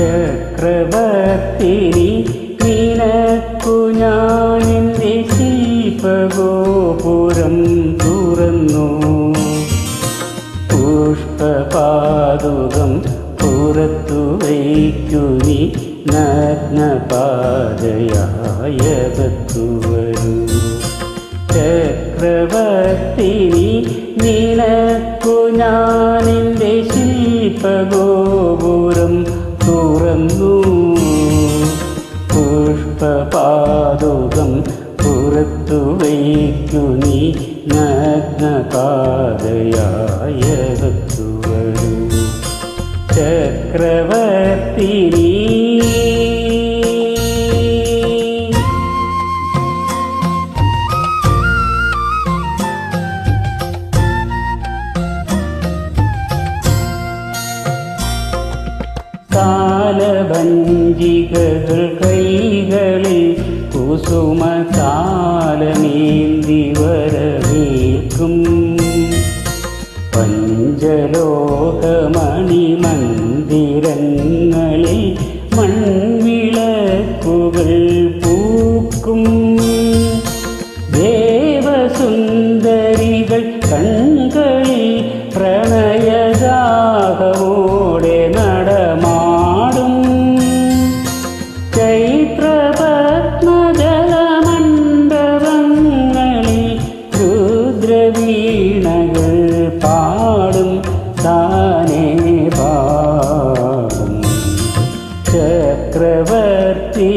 ചക്രവർത്തിനി നിനക്കു ഞാൻ എന്റെ ശില്പഗോപുരം തുറന്നു. പുഷ്പപാതുകം പുറത്തു വയ്ക്കു നീ ചക്രവർത്തിനി നിനക്കു ഞാൻ എന്റെ പുഷ്പപാതുകം പുറത്തു വയ്ക്കു നീ നഗ്നപാതയായകത്തു വരൂ ചക്രവർത്തിനി കാലഭഞ്ജികകൾ കൈകളിൽ കുസുമ കാലമേന്തി വരവേൽക്കും പഞ്ചലോകമണി മന്ദിരങ്ങളിൽ வீணகள் பாடும் தானே பாடும். சக்கரவர்த்தி